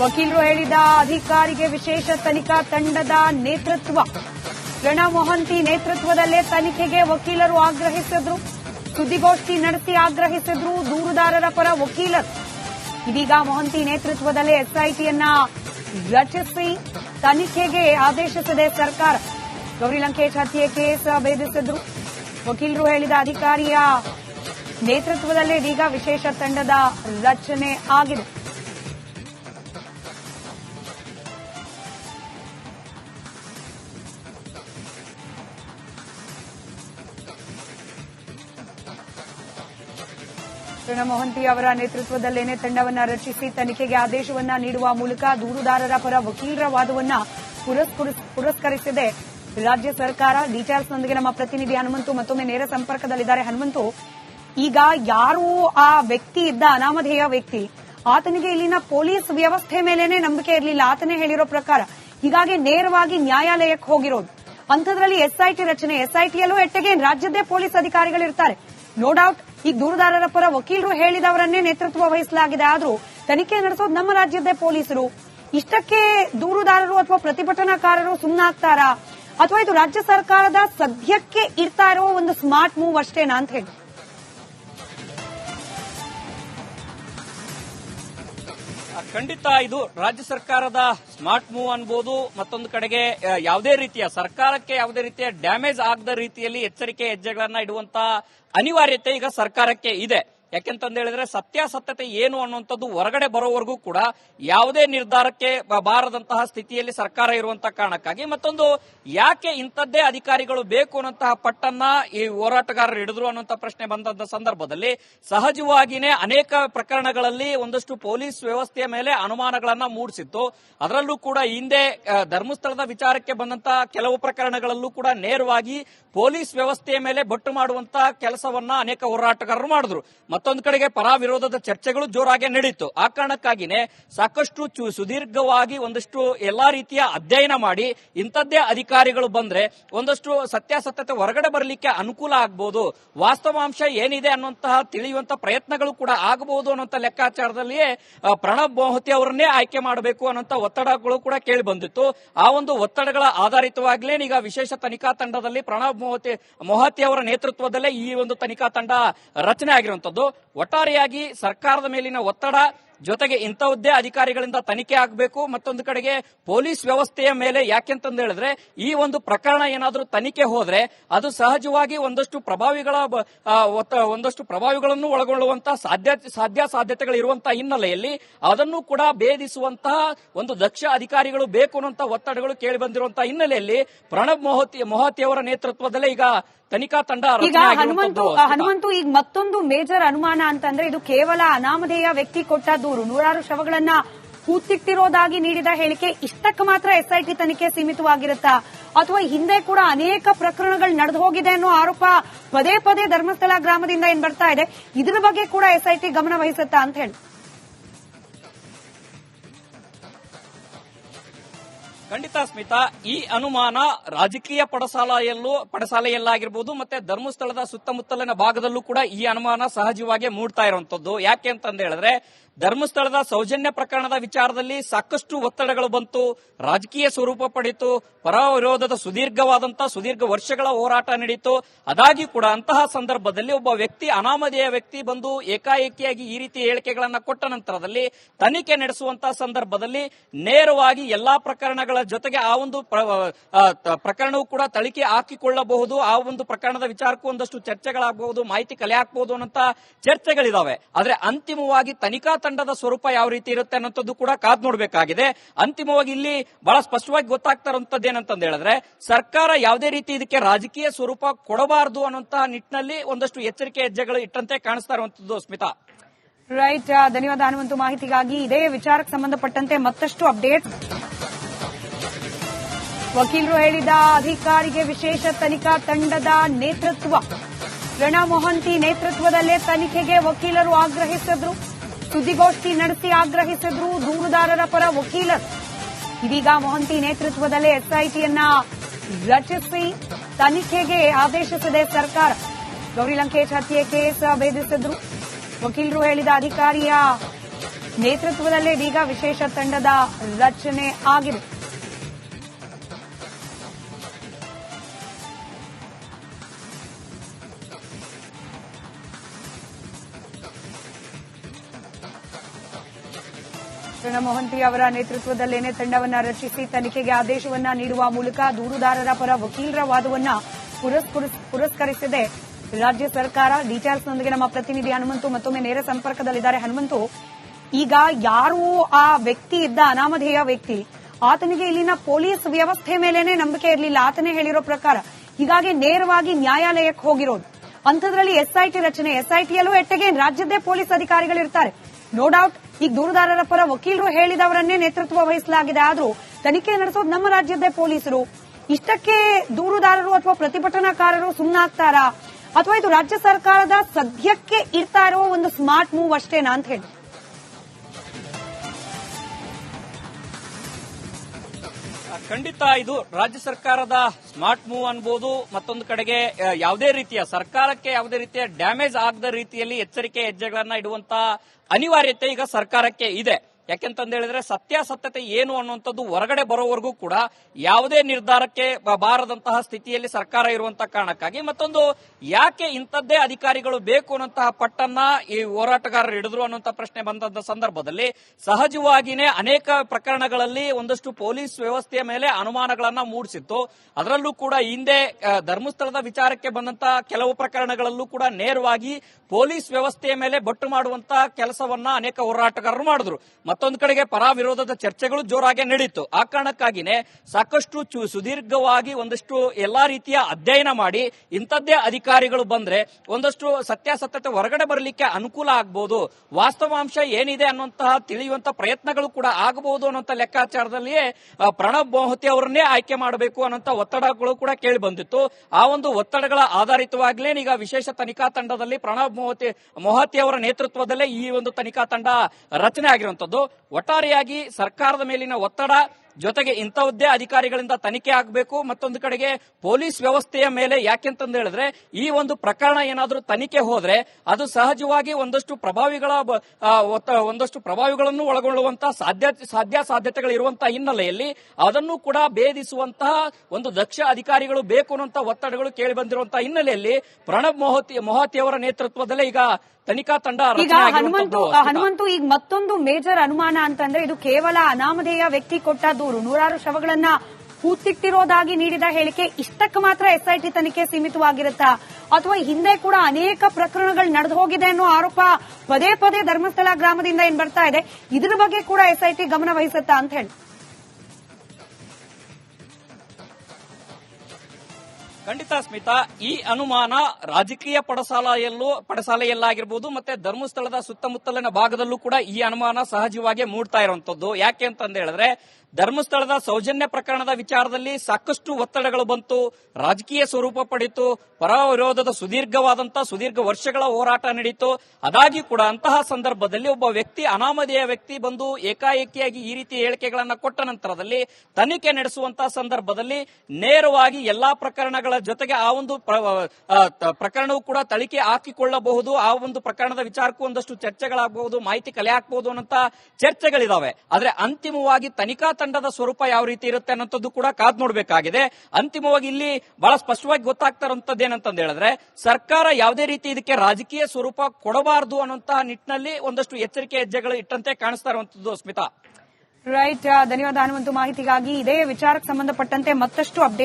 ವಕೀಲರು ಹೇಳಿದ ಅಧಿಕಾರಿಗೆ ವಿಶೇಷ ತನಿಖಾ ತಂಡದ ನೇತೃತ್ವ. ಪ್ರಣವ್ ಮೊಹಂತಿ ನೇತೃತ್ವದಲ್ಲೇ ತನಿಖೆಗೆ ವಕೀಲರು ಆಗ್ರಹಿಸಿದ್ರು. ಸುದ್ದಿಗೋಷ್ಠಿ ನಡೆಸಿ ಆಗ್ರಹಿಸಿದ್ರು ದೂರುದಾರರ ಪರ ವಕೀಲರು. ಇದೀಗ ಮೊಹಂತಿ ನೇತೃತ್ವದಲ್ಲೇ ಎಸ್ಐಟಿಯನ್ನ ರಚಿಸಿ ತನಿಖೆಗೆ ಆದೇಶಿಸಿದೆ ಸರ್ಕಾರ. ಗೌರಿ ಲಂಕೇಶ್ ಹತ್ಯೆ ಕೇಸ್ ಭೇದಿಸಿದ್ರು. ವಕೀಲರು ಹೇಳಿದ ಅಧಿಕಾರಿಯ ನೇತೃತ್ವದಲ್ಲೇ ಇದೀಗ ವಿಶೇಷ ತಂಡದ ರಚನೆ ಆಗಿದೆ. ಮೊಹಂತಿ ಅವರ ನೇತೃತ್ವದಲ್ಲೇನೆ ತಂಡವನ್ನ ರಚಿಸಿ ತನಿಖೆಗೆ ಆದೇಶವನ್ನ ನೀಡುವ ಮೂಲಕ ದೂರುದಾರರ ಪರ ವಕೀಲರ ವಾದವನ್ನ ಪುರಸ್ಕರಿಸಿದೆ. ರಾಜ್ಯ ಸರ್ಕಾರ ಡೀಟೇಲ್ಸ್ನೊಂದಿಗೆ ನಮ್ಮ ಪ್ರತಿನಿಧಿ ಹನುಮಂತು ಮತ್ತೊಮ್ಮೆ ನೇರ ಸಂಪರ್ಕದಲ್ಲಿದ್ದಾರೆ. ಹನುಮಂತು, ಈಗ ಯಾರು ಆ ವ್ಯಕ್ತಿ ಇದ್ದ ಅನಾಮಧೇಯ ವ್ಯಕ್ತಿ, ಆತನಿಗೆ ಇಲ್ಲಿನ ಪೊಲೀಸ್ ವ್ಯವಸ್ಥೆ ಮೇಲೇನೆ ನಂಬಿಕೆ ಇರಲಿಲ್ಲ. ಆತನೇ ಹೇಳಿರೋ ಪ್ರಕಾರ ಹೀಗಾಗಿ ನೇರವಾಗಿ ನ್ಯಾಯಾಲಯಕ್ಕೆ ಹೋಗಿರೋದು. ಅಂಥದ್ರಲ್ಲಿ ಎಸ್ಐಟಿ ರಚನೆ ಎಸ್ಐಟಿಯಲ್ಲೂ ಎಟ್ಟೆಗೆ ರಾಜ್ಯದ್ದೇ ಪೊಲೀಸ್ ಅಧಿಕಾರಿಗಳಿರ್ತಾರೆ. ನೋ ಡೌಟ್ ಈಗ ದೂರುದಾರರ ಪರ ವಕೀಲರು ಹೇಳಿದವರನ್ನೇ ನೇತೃತ್ವ ವಹಿಸಲಾಗಿದೆ. ಆದ್ರೂ ತನಿಖೆ ನಡೆಸೋದು ನಮ್ಮ ರಾಜ್ಯದ್ದೇ ಪೊಲೀಸರು. ಇಷ್ಟಕ್ಕೆ ದೂರುದಾರರು ಅಥವಾ ಪ್ರತಿಭಟನಾಕಾರರು ಸುಮ್ಮನಾಗ್ತಾರಾ ಅಥವಾ ಇದು ರಾಜ್ಯ ಸರ್ಕಾರದ ಸದ್ಯಕ್ಕೆ ಇರ್ತಾ ಇರೋ ಒಂದು ಸ್ಮಾರ್ಟ್ ಮೂವ್ ಅಷ್ಟೇನಾ ಅಂತ ಹೇಳಿ ಖಂಡಿತ ಇದು ರಾಜ್ಯ ಸರ್ಕಾರದ ಸ್ಮಾರ್ಟ್ ಮೂವ್ ಅನ್ಬೋದು, ಮತ್ತೊಂದು ಕಡೆಗೆ ಯಾವುದೇ ರೀತಿಯ, ಸರ್ಕಾರಕ್ಕೆ ಯಾವುದೇ ರೀತಿಯ ಡ್ಯಾಮೇಜ್ ಆಗದ ರೀತಿಯಲ್ಲಿ ಎಚ್ಚರಿಕೆ, ಹೆಜ್ಜೆಗಳನ್ನ ಇಡುವಂತ ಅನಿವಾರ್ಯತೆ ಈಗ ಸರ್ಕಾರಕ್ಕೆ ಇದೆ. ಯಾಕೆಂತಂದ ಹೇಳಿದ್ರೆ ಸತ್ಯಾಸತ್ಯತೆ ಏನು ಅನ್ನುವಂಥದ್ದು ಹೊರಗಡೆ ಬರೋವರೆಗೂ ಕೂಡ ಯಾವುದೇ ನಿರ್ಧಾರಕ್ಕೆ ಬಾರದಂತಹ ಸ್ಥಿತಿಯಲ್ಲಿ ಸರ್ಕಾರ ಇರುವಂತಹ ಕಾರಣಕ್ಕಾಗಿ ಮತ್ತೊಂದು ಯಾಕೆ ಇಂಥದ್ದೇ ಅಧಿಕಾರಿಗಳು ಬೇಕು ಅನ್ನೋಂತಹ ಪಟ್ಟನ್ನ ಈ ಹೋರಾಟಗಾರರು ಹಿಡಿದ್ರು ಅನ್ನುವಂಥ ಪ್ರಶ್ನೆ ಬಂದಂತ ಸಂದರ್ಭದಲ್ಲಿ ಸಹಜವಾಗಿನೇ ಅನೇಕ ಪ್ರಕರಣಗಳಲ್ಲಿ ಒಂದಷ್ಟು ಪೊಲೀಸ್ ವ್ಯವಸ್ಥೆಯ ಮೇಲೆ ಅನುಮಾನಗಳನ್ನ ಮೂಡಿಸಿತ್ತು. ಅದರಲ್ಲೂ ಕೂಡ ಹಿಂದೆ ಧರ್ಮಸ್ಥಳದ ವಿಚಾರಕ್ಕೆ ಬಂದಂತಹ ಕೆಲವು ಪ್ರಕರಣಗಳಲ್ಲೂ ಕೂಡ ನೇರವಾಗಿ ಪೊಲೀಸ್ ವ್ಯವಸ್ಥೆಯ ಮೇಲೆ ಬಟ್ಟು ಮಾಡುವಂತಹ ಕೆಲಸವನ್ನ ಅನೇಕ ಹೋರಾಟಗಾರರು ಮಾಡಿದ್ರು. ಮತ್ತೊಂದು ಕಡೆಗೆ ಪರ ವಿರೋಧದ ಚರ್ಚೆಗಳು ಜೋರಾಗಿ ನಡೆಯಿತು ಆ ಕಾರಣಕ್ಕಾಗಿನೇ ಸಾಕಷ್ಟು ಸುದೀರ್ಘವಾಗಿ ಒಂದಷ್ಟು ಎಲ್ಲಾ ರೀತಿಯ ಅಧ್ಯಯನ ಮಾಡಿ ಇಂಥದ್ದೇ ಅಧಿಕಾರಿಗಳು ಬಂದ್ರೆ ಒಂದಷ್ಟು ಸತ್ಯಾಸತ್ಯತೆ ಹೊರಗಡೆ ಬರಲಿಕ್ಕೆ ಅನುಕೂಲ ಆಗ್ಬೋದು. ವಾಸ್ತವಾಂಶ ಏನಿದೆ ಅನ್ನುವಂತಹ ತಿಳಿಯುವಂತ ಪ್ರಯತ್ನಗಳು ಕೂಡ ಆಗಬಹುದು ಅನ್ನೋ ಲೆಕ್ಕಾಚಾರದಲ್ಲಿಯೇ ಪ್ರಣಬ್ ಮೋಹತಿ ಅವರನ್ನೇ ಆಯ್ಕೆ ಮಾಡಬೇಕು ಅನ್ನೋ ಒತ್ತಡಗಳು ಕೂಡ ಕೇಳಿ ಬಂದಿತ್ತು. ಆ ಒಂದು ಒತ್ತಡಗಳ ಆಧಾರಿತವಾಗಲೇ ಈಗ ವಿಶೇಷ ತನಿಖಾ ತಂಡದಲ್ಲಿ ಪ್ರಣಬ್ ಮೊಹತಿ ಮೊಹತಿ ಅವರ ನೇತೃತ್ವದಲ್ಲೇ ಈ ಒಂದು ತನಿಖಾ ತಂಡ ರಚನೆ ಆಗಿರುವಂತದ್ದು ಒಟ್ಟಾರೆಯಾಗಿ ಸರ್ಕಾರದ ಮೇಲಿನ ಒತ್ತಡ ಜೊತೆಗೆ ಇಂಥವುದ್ದೇ ಅಧಿಕಾರಿಗಳಿಂದ ತನಿಖೆ ಆಗಬೇಕು ಮತ್ತೊಂದು ಕಡೆಗೆ ಪೊಲೀಸ್ ವ್ಯವಸ್ಥೆಯ ಮೇಲೆ ಯಾಕೆಂತಂದು ಹೇಳಿದ್ರೆ ಈ ಒಂದು ಪ್ರಕರಣ ಏನಾದರೂ ತನಿಖೆ ಹೋದ್ರೆ ಅದು ಸಹಜವಾಗಿ ಒಂದಷ್ಟು ಪ್ರಭಾವಿಗಳ ಒಂದಷ್ಟು ಪ್ರಭಾವಿಗಳನ್ನು ಒಳಗೊಳ್ಳುವಂತಹ ಸಾಧ್ಯ ಸಾಧ್ಯ ಸಾಧ್ಯತೆಗಳು ಇರುವಂತಹ ಹಿನ್ನೆಲೆಯಲ್ಲಿ ಅದನ್ನು ಕೂಡ ಭೇದಿಸುವಂತಹ ಒಂದು ದಕ್ಷ ಅಧಿಕಾರಿಗಳು ಬೇಕು ಅನ್ನುವಂತ ಒತ್ತಡಗಳು ಕೇಳಿ ಬಂದಿರುವಂತಹ ಹಿನ್ನೆಲೆಯಲ್ಲಿ ಪ್ರಣಬ್ ಮೊಹತಿ ಮೊಹತಿ ಅವರ ನೇತೃತ್ವದಲ್ಲೇ ಈಗ ತನಿಖಾ ತಂಡ ಈಗ ಹನುಮಂತು ಹನುಮಂತು ಈಗ ಮತ್ತೊಂದು ಮೇಜರ್ ಅನುಮಾನ ಅಂತಂದ್ರೆ ಇದು ಕೇವಲ ಅನಾಮಧೇಯ ವ್ಯಕ್ತಿ ಕೊಟ್ಟ ದೂರು ನೂರಾರು ಶವಗಳನ್ನ ಕೂತಿಟ್ಟಿರೋದಾಗಿ ನೀಡಿದ ಹೇಳಿಕೆ ಇಷ್ಟಕ್ಕೆ ಮಾತ್ರ ಎಸ್ಐಟಿ ತನಿಖೆ ಸೀಮಿತವಾಗಿರುತ್ತಾ? ಅಥವಾ ಹಿಂದೆ ಕೂಡ ಅನೇಕ ಪ್ರಕರಣಗಳು ನಡೆದು ಹೋಗಿದೆ ಅನ್ನೋ ಆರೋಪ ಪದೇ ಪದೇ ಧರ್ಮಸ್ಥಳ ಗ್ರಾಮದಿಂದ ಏನ್ ಬರ್ತಾ ಇದೆ? ಇದರ ಬಗ್ಗೆ ಕೂಡ ಎಸ್ಐಟಿ ಗಮನ ವಹಿಸುತ್ತಾ ಅಂತ ಹೇಳಿ. ಖಂಡಿತ ಸ್ಮಿತಾ, ಈ ಅನುಮಾನ ರಾಜಕೀಯ ಪಡಸಾಲೆಯಲ್ಲೂ, ಪಡಸಾಲೆಯಲ್ಲಾಗಿರ್ಬೋದು, ಮತ್ತೆ ಧರ್ಮಸ್ಥಳದ ಸುತ್ತಮುತ್ತಲಿನ ಭಾಗದಲ್ಲೂ ಕೂಡ ಈ ಅನುಮಾನ ಸಹಜವಾಗಿ ಮೂಡ್ತಾ ಇರುವಂತದ್ದು ಯಾಕೆ ಅಂತಂದ ಹೇಳಿದ್ರೆ, ಧರ್ಮಸ್ಥಳದ ಸೌಜನ್ಯ ಪ್ರಕರಣದ ವಿಚಾರದಲ್ಲಿ ಸಾಕಷ್ಟು ಒತ್ತಡಗಳು ಬಂತು, ರಾಜಕೀಯ ಸ್ವರೂಪ ಪಡೆಯಿತು ಪರ ವಿರೋಧದ ಸುದೀರ್ಘವಾದಂತಹ ಸುದೀರ್ಘ ವರ್ಷಗಳ ಹೋರಾಟ ನಡೆಯಿತು ಅದಾಗಿ ಕೂಡ ಅಂತಹ ಸಂದರ್ಭದಲ್ಲಿ ಒಬ್ಬ ವ್ಯಕ್ತಿ, ಅನಾಮಧೇಯ ವ್ಯಕ್ತಿ ಬಂದು ಏಕಾಏಕಿಯಾಗಿ ಈ ರೀತಿ ಹೇಳಿಕೆಗಳನ್ನ ಕೊಟ್ಟ ನಂತರದಲ್ಲಿ ತನಿಖೆ ನಡೆಸುವಂತಹ ಸಂದರ್ಭದಲ್ಲಿ ನೇರವಾಗಿ ಎಲ್ಲಾ ಪ್ರಕರಣಗಳ ಜೊತೆಗೆ ಆ ಒಂದು ಪ್ರ- ಪ್ರಕರಣವು ಕೂಡ ತಳಿಕೆ ಹಾಕಿಕೊಳ್ಳಬಹುದು. ಆ ಒಂದು ಪ್ರಕರಣದ ವಿಚಾರಕ್ಕೂ ಒಂದಷ್ಟು ಚರ್ಚೆಗಳಾಗಬಹುದು, ಮಾಹಿತಿ ಕಲೆ ಹಾಕಬಹುದು ಅನ್ನೋಂತ ಚರ್ಚೆಗಳಿದಾವೆ. ಆದ್ರೆ ಅಂತಿಮವಾಗಿ ತನಿಖಾ ತಂಡದ ಸ್ವರೂಪ ಯಾವ ರೀತಿ ಇರುತ್ತೆ ಅನ್ನೋಂಥದ್ದು ಕೂಡ ಕಾದ್ ನೋಡಬೇಕಾಗಿದೆ. ಅಂತಿಮವಾಗಿ ಇಲ್ಲಿ ಬಹಳ ಸ್ಪಷ್ಟವಾಗಿ ಗೊತ್ತಾಗ್ತಾ ಇರುವಂತದ್ದು ಏನಂತಂದ ಹೇಳಿದ್ರೆ, ಸರ್ಕಾರ ಯಾವುದೇ ರೀತಿ ಇದಕ್ಕೆ ರಾಜಕೀಯ ಸ್ವರೂಪ ಕೊಡಬಾರದು ಅನ್ನುವಂತಹ ನಿಟ್ಟಿನಲ್ಲಿ ಒಂದಷ್ಟು ಎಚ್ಚರಿಕೆ ಹೆಜ್ಜೆಗಳು ಇಟ್ಟಂತೆ ಕಾಣಿಸ್ತಾ ಇರುವಂತದ್ದು ಸ್ಮಿತಾ. ರೈಟ್ ಧನ್ಯವಾದ ಹನುಮಂತು. ಮಾಹಿತಿಗಾಗಿ ಇದೇ ವಿಚಾರಕ್ಕೆ ಸಂಬಂಧಪಟ್ಟಂತೆ ಮತ್ತಷ್ಟು ಅಪ್ಡೇಟ್. ವಕೀಲರು ಹೇಳಿದ ಅಧಿಕಾರಿಗೆ ವಿಶೇಷ ತನಿಖಾ ತಂಡದ ನೇತೃತ್ವ. ರಣ ಮೊಹಂತಿ ನೇತೃತ್ವದಲ್ಲೇ ತನಿಖೆಗೆ ವಕೀಲರು ಆಗ್ರಹಿಸಿದ್ರು. ಸುದ್ದಿಗೋಷ್ಠಿ ನಡೆಸಿ ಆಗ್ರಹಿಸಿದ್ರು ದೂರುದಾರರ ಪರ ವಕೀಲರು. ಇದೀಗ ಮೊಹಂತಿ ನೇತೃತ್ವದಲ್ಲೇ ಎಸ್ಐಟಿಯನ್ನ ರಚಿಸಿ ತನಿಖೆಗೆ ಆದೇಶಿಸಿದೆ ಸರ್ಕಾರ. ಗೌರಿ ಲಂಕೇಶ್ ಹತ್ಯೆ ಕೇಸ್ ಭೇದಿಸಿದ್ರು. ವಕೀಲರು ಹೇಳಿದ ಅಧಿಕಾರಿಯ ನೇತೃತ್ವದಲ್ಲೇ ಇದೀಗ ವಿಶೇಷ ತಂಡದ ರಚನೆ ಆಗಿದೆ. ಶರಣ ಮೊಹಂತಿ ಅವರ ನೇತೃತ್ವದಲ್ಲೇನೆ ತಂಡವನ್ನ ರಚಿಸಿ ತನಿಖೆಗೆ ಆದೇಶವನ್ನ ನೀಡುವ ಮೂಲಕ ದೂರುದಾರರ ಪರ ವಕೀಲರ ವಾದವನ್ನ ಪುರಸ್ಕರಿಸ್- ಪುರಸ್ಕರಿಸಿದೆ. ರಾಜ್ಯ ಸರ್ಕಾರ ಡೀಟೇಲ್ಸ್ನೊಂದಿಗೆ ನಮ್ಮ ಪ್ರತಿನಿಧಿ ಹನುಮಂತು ಮತ್ತೊಮ್ಮೆ ನೇರ ಸಂಪರ್ಕದಲ್ಲಿದ್ದಾರೆ. ಹನುಮಂತು, ಈಗ ಯಾರು ಆ ವ್ಯಕ್ತಿ ಇದ್ದ ಅನಾಮಧೇಯ ವ್ಯಕ್ತಿ, ಆತನಿಗೆ ಇಲ್ಲಿನ ಪೊಲೀಸ್ ವ್ಯವಸ್ಥೆ ಮೇಲೇನೆ ನಂಬಿಕೆ ಇರಲಿಲ್ಲ. ಆತನೇ ಹೇಳಿರೋ ಪ್ರಕಾರ, ಹೀಗಾಗಿ ನೇರವಾಗಿ ನ್ಯಾಯಾಲಯಕ್ಕೆ ಹೋಗಿರೋದು. ಅಂಥದ್ರಲ್ಲಿ ಎಸ್ಐಟಿ ರಚನೆ ಎಸ್ಐಟಿಯಲ್ಲೂ ಎಟ್ಟೆಗೆ ರಾಜ್ಯದ್ದೇ ಪೊಲೀಸ್ ಅಧಿಕಾರಿಗಳಿರ್ತಾರೆ. ನೋ ಡೌಟ್ ಈಗ ದೂರುದಾರರ ಪರ ವಕೀಲರು ಹೇಳಿದವರನ್ನೇ ನೇತೃತ್ವ ವಹಿಸಲಾಗಿದೆ. ಆದರೂ ತನಿಖೆ ನಡೆಸೋದು ನಮ್ಮ ರಾಜ್ಯದ್ದೇ ಪೊಲೀಸರು. ಇಷ್ಟಕ್ಕೆ ದೂರುದಾರರು ಅಥವಾ ಪ್ರತಿಭಟನಾಕಾರರು ಸುಮ್ಮನಾಗ್ತಾರಾ ಅಥವಾ ಇದು ರಾಜ್ಯ ಸರ್ಕಾರದ ಸದ್ಯಕ್ಕೆ ಇರ್ತಾ ಇರೋ ಒಂದು ಸ್ಮಾರ್ಟ್ ಮೂವ್ ಅಷ್ಟೇನಾ ಅಂತ ಹೇಳಿ. ಖಂಡಿತ ಇದು ರಾಜ್ಯ ಸರ್ಕಾರದ ಸ್ಮಾರ್ಟ್ ಮೂವ್ ಅನ್ಬೋದು, ಮತ್ತೊಂದು ಕಡೆಗೆ ಯಾವುದೇ ರೀತಿಯ ಸರ್ಕಾರಕ್ಕೆ ಯಾವುದೇ ರೀತಿಯ ಡ್ಯಾಮೇಜ್ ಆಗದ ರೀತಿಯಲ್ಲಿ ಎಚ್ಚರಿಕೆ, ಹೆಜ್ಜೆಗಳನ್ನ ಇಡುವಂತಹ ಅನಿವಾರ್ಯತೆ ಈಗ ಸರ್ಕಾರಕ್ಕೆ ಇದೆ. ಯಾಕೆಂತಂದ ಹೇಳಿದ್ರೆ ಸತ್ಯಾಸತ್ಯತೆ ಏನು ಅನ್ನುವಂಥದ್ದು ಹೊರಗಡೆ ಬರೋವರೆಗೂ ಕೂಡ ಯಾವುದೇ ನಿರ್ಧಾರಕ್ಕೆ ಬಾರದಂತಹ ಸ್ಥಿತಿಯಲ್ಲಿ ಸರ್ಕಾರ ಇರುವಂತಹ ಕಾರಣಕ್ಕಾಗಿ ಮತ್ತೊಂದು ಯಾಕೆ ಇಂಥದ್ದೇ ಅಧಿಕಾರಿಗಳು ಬೇಕು ಅನ್ನುವಂತಹ ಪಟ್ಟನ್ನ ಈ ಹೋರಾಟಗಾರರು ಹಿಡಿದ್ರು ಅನ್ನುವಂಥ ಪ್ರಶ್ನೆ ಬಂದಂತ ಸಂದರ್ಭದಲ್ಲಿ ಸಹಜವಾಗಿನೇ ಅನೇಕ ಪ್ರಕರಣಗಳಲ್ಲಿ ಒಂದಷ್ಟು ಪೊಲೀಸ್ ವ್ಯವಸ್ಥೆಯ ಮೇಲೆ ಅನುಮಾನಗಳನ್ನ ಮೂಡಿಸಿತ್ತು. ಅದರಲ್ಲೂ ಕೂಡ ಹಿಂದೆ ಧರ್ಮಸ್ಥಳದ ವಿಚಾರಕ್ಕೆ ಬಂದಂತ ಕೆಲವು ಪ್ರಕರಣಗಳಲ್ಲೂ ಕೂಡ ನೇರವಾಗಿ ಪೊಲೀಸ್ ವ್ಯವಸ್ಥೆಯ ಮೇಲೆ ಬಟ್ಟು ಮಾಡುವಂತಹ ಕೆಲಸವನ್ನ ಅನೇಕ ಹೋರಾಟಗಾರರು ಮಾಡಿದ್ರು. ಮತ್ತೊಂದು ಕಡೆಗೆ ಪರ ವಿರೋಧದ ಚರ್ಚೆಗಳು ಜೋರಾಗಿ ನಡೀತು. ಆ ಕಾರಣಕ್ಕಾಗಿನೇ ಸಾಕಷ್ಟು ಸುದೀರ್ಘವಾಗಿ ಒಂದಷ್ಟು ಎಲ್ಲಾ ರೀತಿಯ ಅಧ್ಯಯನ ಮಾಡಿ ಇಂಥದ್ದೇ ಅಧಿಕಾರಿಗಳು ಬಂದ್ರೆ ಒಂದಷ್ಟು ಸತ್ಯಾಸತ್ಯತೆ ಹೊರಗಡೆ ಬರಲಿಕ್ಕೆ ಅನುಕೂಲ ಆಗ್ಬಹುದು ವಾಸ್ತವಾಂಶ ಏನಿದೆ ಅನ್ನುವಂತಹ ತಿಳಿಯುವಂತ ಪ್ರಯತ್ನಗಳು ಕೂಡ ಆಗಬಹುದು ಅನ್ನುವಂಥ ಲೆಕ್ಕಾಚಾರದಲ್ಲಿಯೇ ಪ್ರಣಬ್ ಮೋಹತಿ ಅವರನ್ನೇ ಆಯ್ಕೆ ಮಾಡಬೇಕು ಅನ್ನುವಂಥ ಒತ್ತಡಗಳು ಕೂಡ ಕೇಳಿ ಬಂದಿತ್ತು. ಆ ಒಂದು ಒತ್ತಡಗಳ ಆಧಾರಿತವಾಗಲೇ ಈಗ ವಿಶೇಷ ತನಿಖಾ ತಂಡದಲ್ಲಿ ಪ್ರಣಬ್ ಮೋಹತಿ ಮೊಹತಿ ಅವರ ನೇತೃತ್ವದಲ್ಲೇ ಈ ಒಂದು ತನಿಖಾ ತಂಡ ರಚನೆ ಆಗಿರುವಂತದ್ದು ಒಟ್ಟಾರೆಯಾಗಿ ಸರ್ಕಾರದ ಮೇಲಿನ ಒತ್ತಡ ಜೊತೆಗೆ ಇಂಥವದ್ದೇ ಅಧಿಕಾರಿಗಳಿಂದ ತನಿಖೆ ಆಗಬೇಕು ಮತ್ತೊಂದು ಕಡೆಗೆ ಪೊಲೀಸ್ ವ್ಯವಸ್ಥೆಯ ಮೇಲೆ ಯಾಕೆಂತಂದು ಹೇಳಿದ್ರೆ ಈ ಒಂದು ಪ್ರಕರಣ ಏನಾದರೂ ತನಿಖೆ ಹೋದ್ರೆ ಅದು ಸಹಜವಾಗಿ ಒಂದಷ್ಟು ಪ್ರಭಾವಿಗಳ ಒಂದಷ್ಟು ಪ್ರಭಾವಿಗಳನ್ನು ಒಳಗೊಳ್ಳುವಂತಹ ಸಾಧ್ಯ ಸಾಧ್ಯತೆಗಳು ಇರುವಂತಹ ಹಿನ್ನೆಲೆಯಲ್ಲಿ ಅದನ್ನು ಕೂಡ ಭೇದಿಸುವಂತಹ ಒಂದು ದಕ್ಷ ಅಧಿಕಾರಿಗಳು ಬೇಕು ಅನ್ನುವಂತಹ ಒತ್ತಡಗಳು ಕೇಳಿ ಬಂದಿರುವಂತಹ ಹಿನ್ನೆಲೆಯಲ್ಲಿ ಪ್ರಣಬ್ ಮೊಹತಿ ಮೊಹತಿ ಅವರ ನೇತೃತ್ವದಲ್ಲೇ ಈಗ ತನಿಖಾ ತಂಡ ಈಗ ಹನುಮಂತು ಹನುಮಂತು ಈಗ ಮತ್ತೊಂದು ಮೇಜರ್ ಅನುಮಾನ ಅಂತಂದ್ರೆ ಇದು ಕೇವಲ ಅನಾಮಧೇಯ ವ್ಯಕ್ತಿ ಕೊಟ್ಟ ದೂರು ನೂರಾರು ಶವಗಳನ್ನ ಹೂತಿಟ್ಟಿರೋದಾಗಿ ನೀಡಿದ ಹೇಳಿಕೆ ಇಷ್ಟಕ್ಕೆ ಮಾತ್ರ ಎಸ್ಐಟಿ ತನಿಖೆ ಸೀಮಿತವಾಗಿರುತ್ತಾ. ಅಥವಾ ಹಿಂದೆ ಕೂಡ ಅನೇಕ ಪ್ರಕರಣಗಳು ನಡೆದು ಹೋಗಿದೆ ಅನ್ನೋ ಆರೋಪ ಪದೇ ಪದೇ ಧರ್ಮಸ್ಥಳ ಗ್ರಾಮದಿಂದ ಏನ್ ಬರ್ತಾ ಇದೆ, ಇದರ ಬಗ್ಗೆ ಕೂಡ ಎಸ್ಐಟಿ ಗಮನ ವಹಿಸುತ್ತಾ ಅಂತ ಹೇಳಿ. ಖಂಡಿತ ಸ್ಮಿತಾ, ಈ ಅನುಮಾನ ರಾಜಕೀಯ ಪಡಸಾಲೆಯಲ್ಲೂ ಪಡಸಾಲೆಯಲ್ಲಾಗಿರ್ಬೋದು ಮತ್ತೆ ಧರ್ಮಸ್ಥಳದ ಸುತ್ತಮುತ್ತಲಿನ ಭಾಗದಲ್ಲೂ ಕೂಡ ಈ ಅನುಮಾನ ಸಹಜವಾಗಿ ಮೂಡ್ತಾ ಇರುವಂತದ್ದು. ಯಾಕೆ ಅಂತಂದ ಹೇಳಿದ್ರೆ ಧರ್ಮಸ್ಥಳದ ಸೌಜನ್ಯ ಪ್ರಕರಣದ ವಿಚಾರದಲ್ಲಿ ಸಾಕಷ್ಟು ಒತ್ತಡಗಳು ಬಂತು, ರಾಜಕೀಯ ಸ್ವರೂಪ ಪಡಿತು ಪರ ವಿರೋಧದ ಸುದೀರ್ಘವಾದಂತಹ ಸುದೀರ್ಘ ವರ್ಷಗಳ ಹೋರಾಟ ನಡೆಯಿತು ಅದಾಗಿ ಕೂಡ ಅಂತಹ ಸಂದರ್ಭದಲ್ಲಿ ಒಬ್ಬ ವ್ಯಕ್ತಿ, ಅನಾಮಧೇಯ ವ್ಯಕ್ತಿ ಬಂದು ಏಕಾಏಕಿಯಾಗಿ ಈ ರೀತಿ ಹೇಳಿಕೆಗಳನ್ನ ಕೊಟ್ಟ ನಂತರದಲ್ಲಿ ತನಿಖೆ ನಡೆಸುವಂತಹ ಸಂದರ್ಭದಲ್ಲಿ ನೇರವಾಗಿ ಎಲ್ಲಾ ಪ್ರಕರಣಗಳ ಜೊತೆಗೆ ಆ ಒಂದು ಪ್ರ- ಪ್ರಕರಣವು ಕೂಡ ತಳಿಕೆ ಹಾಕಿಕೊಳ್ಳಬಹುದು. ಆ ಒಂದು ಪ್ರಕರಣದ ವಿಚಾರಕ್ಕೂ ಒಂದಷ್ಟು ಚರ್ಚೆಗಳಾಗಬಹುದು, ಮಾಹಿತಿ ಕಲೆ ಹಾಕಬಹುದು ಅನ್ನೋ ಚರ್ಚೆಗಳಿದಾವೆ. ಆದ್ರೆ ಅಂತಿಮವಾಗಿ ತನಿಖಾ ತಂಡದ ಸ್ವರೂಪ ಯಾವ ರೀತಿ ಇರುತ್ತೆ ಅನ್ನೋಂಥದ್ದು ಕೂಡ ಕಾದ್ ನೋಡಬೇಕಾಗಿದೆ. ಅಂತಿಮವಾಗಿ ಇಲ್ಲಿ ಬಹಳ ಸ್ಪಷ್ಟವಾಗಿ ಗೊತ್ತಾಗ್ತಾ ಏನಂತಂದ ಹೇಳಿದ್ರೆ, ಸರ್ಕಾರ ಯಾವುದೇ ರೀತಿ ಇದಕ್ಕೆ ರಾಜಕೀಯ ಸ್ವರೂಪ ಕೊಡಬಾರದು ಅನ್ನುವಂತಹ ನಿಟ್ಟಿನಲ್ಲಿ ಒಂದಷ್ಟು ಎಚ್ಚರಿಕೆ ಹೆಜ್ಜೆಗಳು ಇಟ್ಟಂತೆ ಕಾಣಿಸ್ತಾ ಇರುವಂತದ್ದು ಸ್ಮಿತಾ ರೈಟ್ ಧನ್ಯವಾದ ಹನುಮಂತು. ಮಾಹಿತಿಗಾಗಿ ಇದೇ ವಿಚಾರಕ್ಕೆ ಸಂಬಂಧಪಟ್ಟಂತೆ ಮತ್ತಷ್ಟು ಅಪ್ಡೇಟ್